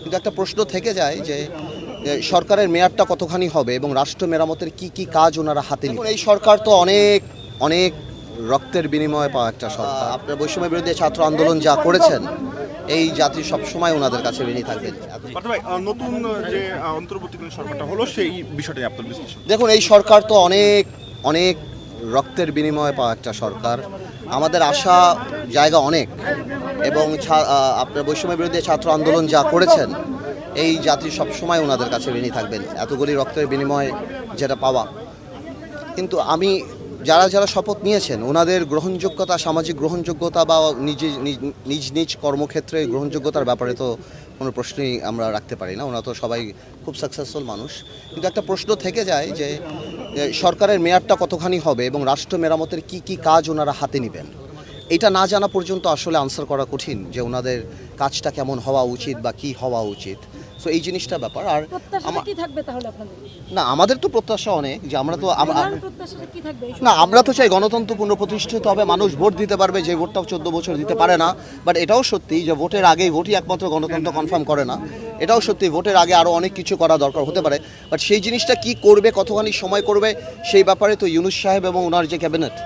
কিন্তু একটা প্রশ্ন থেকে যায় যে সরকারের মেয়াদটা কতখানি হবে এবং রাষ্ট্র মেরামতের কি কি কাজ ওনারা হাতে নেবেন এই সরকার তো অনেক অনেক রক্তের বিনিময়ে পাওয়া একটা সরকার। আপনার বৈষম্য বিরোধী ছাত্র আন্দোলন যা করেছেন এই জাতি সবসময় ওনাদের কাছে ঋণী থাকবেন আহ, নতুন যে অন্তর্বর্তীকালীন সরকারটা হলো সেই বিষয়টা নিয়ে আপনার বিশ্লেষণ। দেখুন এই সরকার তো অনেক অনেক রক্তের বিনিময়ে পাওয়া একটা সরকার। আমাদের আশা জায়গা অনেক। এবং আপনার বৈষম্য বিরুদ্ধে ছাত্র আন্দোলন যা করেছেন, এই জাতি সবসময় ওনাদের কাছে ঋণী থাকবেন। এতগুলি রক্তের বিনিময়ে যেটা পাওয়া। কিন্তু আমি, যারা যারা শপথ নিয়েছেন ওনাদের গ্রহণযোগ্যতা, সামাজিক গ্রহণযোগ্যতা বা নিজে, নিজ- নিজ নিজ কর্মক্ষেত্রে গ্রহণযোগ্যতার ব্যাপারে তো কোনো প্রশ্নই আমরা রাখতে পারি না। ওনারা তো সবাই খুব সাকসেসফুল মানুষ। কিন্তু একটা প্রশ্ন থেকে যায় যে সরকারের মেয়াদটা কতখানি হবে এবং রাষ্ট্র মেরামতের কি কি কাজ ওনারা হাতে নেবেন? এটা না জানা পর্যন্ত আসলে আনসার করা কঠিন যে ওনাদের কাজটা কেমন হওয়া উচিত বা কি হওয়া উচিত। সো এই জিনিসটা ব্যাপার। আর না আমাদের তো প্রত্যাশা অনেক যে আমরা তো না আমরা তো চাই গণতন্ত্র পুনঃপ্রতিষ্ঠিত হবে মানুষ ভোট দিতে পারবে যে ভোটটাও চোদ্দ বছর দিতে পারে না। বাট এটাও সত্যি যে ভোটের আগে ভোটই একমাত্র গণতন্ত্র কনফার্ম করে না। এটাও সত্যি ভোটের আগে আরও অনেক কিছু করা দরকার হতে পারে। বাট সেই জিনিসটা কি করবে কতখানি সময় করবে সেই ব্যাপারে তো ইউনুস সাহেব এবং ওনার যে ক্যাবিনেট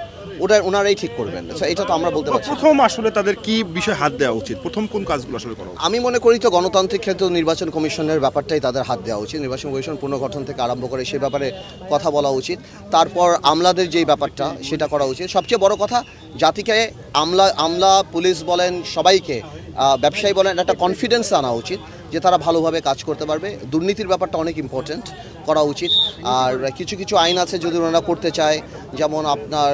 ওটা ওনারাই ঠিক করবেন। So এটা তো আমরা বলতে পারছি প্রথম আসলে তাদের কি বিষয় হাত দেওয়া উচিত? প্রথম কোন কাজগুলো আসলে করা আমি মনে করি তো গণতান্ত্রিক ক্ষেত্রে নির্বাচন কমিশনের ব্যাপারটাই তাদের হাত দেওয়া উচিত। নির্বাচন কমিশন পুনর্গঠন থেকে আরম্ভ করে সেই ব্যাপারে কথা বলা উচিত। তারপর আমলাদের যেই ব্যাপারটা সেটা করা উচিত। সবচেয়ে বড় কথা জাতিকে আমলা আমলা পুলিশ বলেন সবাইকে ব্যবসায়ী বলেন একটা কনফিডেন্স আনা উচিত। যে তারা ভালোভাবে কাজ করতে পারবে। দুর্নীতির ব্যাপারটা অনেক ইম্পর্টেন্ট করা উচিত। আর কিছু কিছু আইন আছে যদি ওনারা করতে চায়, যেমন আপনার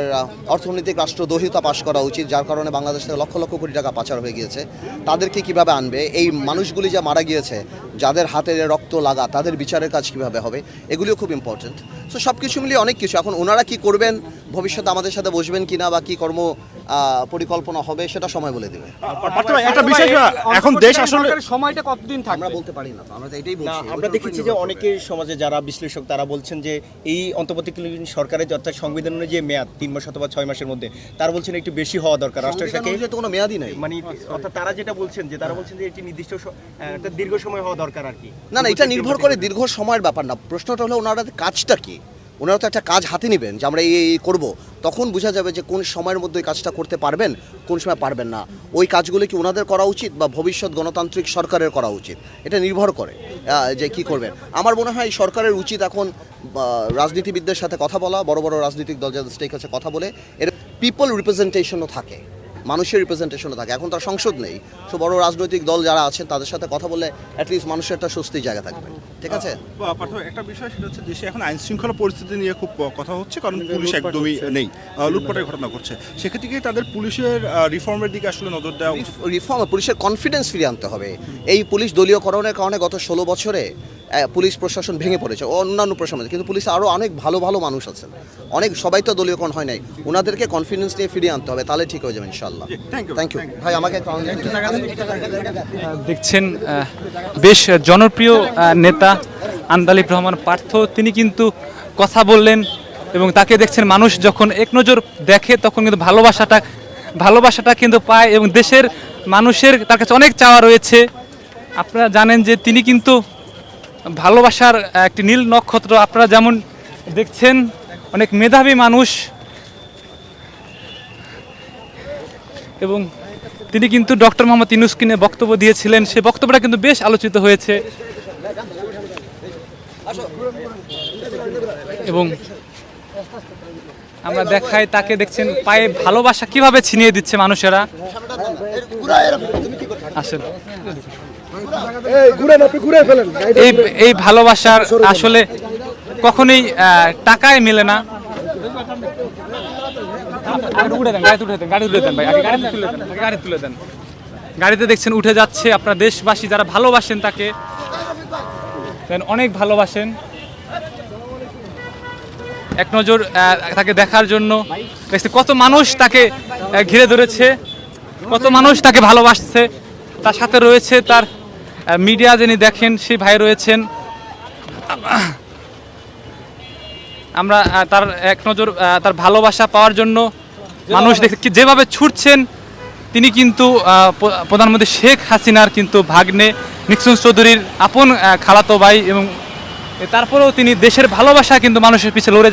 অর্থনৈতিক রাষ্ট্রদ্রোহিতা পাশ করা উচিত, যার কারণে বাংলাদেশ থেকে লক্ষ লক্ষ কোটি টাকা পাচার হয়ে গিয়েছে। তাদেরকে কীভাবে আনবে? এই মানুষগুলি যা মারা গিয়েছে যাদের হাতে রক্ত লাগা তাদের বিচারের কাজ কীভাবে হবে এগুলিও খুব ইম্পর্টেন্ট সো সব কিছু মিলিয়ে অনেক কিছু। এখন ওনারা কি করবেন ভবিষ্যতে আমাদের সাথে বসবেন কিনা বা কি কর্ম আহ, পরিকল্পনা হবে সেটা সময় বলে দেবে। একটা বিষয় এখন দেশ আসলে সময়টা কতদিন থাকবে? আমরা বলতে পারি না তো, আমরা তো এটাই বলছি আমরা দেখেছি যে অনেকের সমাজে যারা বিশ্লেষক তারা বলছেন যে এই অন্তর্বর্তীকালীন সরকারের অর্থাৎ সংবিধান অনুযায়ী মেয়াদ তিন মাস অথবা ছয় মাসের মধ্যে তারা বলছেন একটু বেশি হওয়া দরকার। রাষ্ট্রের সাথে কোনো মেয়াদই নাই। মানে অর্থাৎ তারা যেটা বলছেন যে তারা বলছেন যে এটি নির্দিষ্ট একটা দীর্ঘ সময় হওয়া দরকার। আর কি। না না এটা নির্ভর করে দীর্ঘ সময়ের ব্যাপার না। প্রশ্নটা হলো ওনারা কাজটা কি? ওনারা তো একটা কাজ হাতে নেবেন যে আমরা এই করব। তখন বোঝা যাবে যে কোন সময়ের মধ্যে ওই কাজটা করতে পারবেন কোন সময় পারবেন না। ওই কাজগুলো কি ওনাদের করা উচিত বা ভবিষ্যৎ গণতান্ত্রিক সরকারের করা উচিত? এটা নির্ভর করে যে কি করবেন। আমার মনে হয় সরকারের উচিত এখন রাজনীতিবিদদের সাথে কথা বলা বড় বড় রাজনৈতিক দল যাদের স্টেক আছে কথা বলে এর পিপল রিপ্রেজেন্টেশনও থাকে। মানুষের রিপ্রেজেন্টেশনও থাকে। এখন তার সংসদ নেই। সো বড় রাজনৈতিক দল যারা আছেন তাদের সাথে কথা বললে অ্যাটলিস্ট মানুষের একটা স্বস্তির জায়গা থাকবে। ঠিক আছে? একটা বিষয় সেটা হচ্ছে দেশে এখন আইন শৃঙ্খলা পরিস্থিতি নিয়ে খুব কথা হচ্ছে কারণ পুলিশ একদমই নেই। লুটপাটের ঘটনা ঘটছে। সেক্ষেত্রে কি তাদের পুলিশের রিফর্মের দিকে আসলে নজর দেওয়া রিফর্ম পুলিশের কনফিডেন্স ফিরিয়ে আনতে হবে। এই পুলিশ দলীয়করণের কারণে গত ষোলো বছরে পুলিশ প্রশাসন ভেঙে পড়েছে অন্যান্য প্রশাসন কিন্তু পুলিশে আরও অনেক ভালো ভালো মানুষ আছেন। অনেক সবাই তো দলীয়করণ হয় নাই। ওনাদেরকে কনফিডেন্স নিয়ে ফিরিয়ে আনতে হবে তাহলে ঠিক হয়ে যাবে ইনশাল্লাহ থ্যাংক ইউ ভাই আমাকে দেখছেন বেশ জনপ্রিয় নেতা আন্দালিব রহমান পার্থ তিনি কিন্তু কথা বললেন এবং তাকে দেখছেন মানুষ যখন এক নজর দেখে তখন কিন্তু ভালোবাসাটা ভালোবাসাটা কিন্তু পায় এবং দেশের মানুষের তার কাছে অনেক চাওয়া রয়েছে। আপনারা জানেন যে তিনি কিন্তু ভালোবাসার একটি নীল নক্ষত্র। আপনারা যেমন দেখছেন, অনেক মেধাবী মানুষ। এবং তিনি কিন্তু ডক্টর মোহাম্মদ ইনুসকে নিয়ে বক্তব্য দিয়েছিলেন। সে বক্তব্যটা কিন্তু বেশ আলোচিত হয়েছে। এবং আমরা দেখাই, তাকে দেখছেন, পায়ে ভালোবাসা কীভাবে ছিনিয়ে দিচ্ছে মানুষেরা? আসেন। এই এই ভালোবাসার আসলে কখনোই টাকায় মেলে না। গাড়িতে গাড়ি তুলে দেন ভাই। আগে গাড়িতে তুলে গাড়ি তুলে দেন। গাড়িতে দেখছেন উঠে যাচ্ছে আপনার দেশবাসী যারা ভালোবাসেন তাকে। অনেক ভালোবাসেন। এক নজর তাকে দেখার জন্য। কত মানুষ তাকে ঘিরে ধরেছে। কত মানুষ তাকে ভালোবাসছে। তার সাথে রয়েছে তার মিডিয়া যিনি দেখেন সেই ভাই রয়েছেন। আমরা তার এক নজর তার ভালোবাসা পাওয়ার জন্য মানুষ দেখে যেভাবে ছুটছেন তিনি কিন্তু আহ, প্রধানমন্ত্রী শেখ হাসিনার কিন্তু ভাগ্নে নিক্সন চৌধুরীর আপন খালাতো ভাই এবং তারপরেও তিনি দেশের ভালোবাসা কিন্তু মানুষের পিছিয়ে লড়ে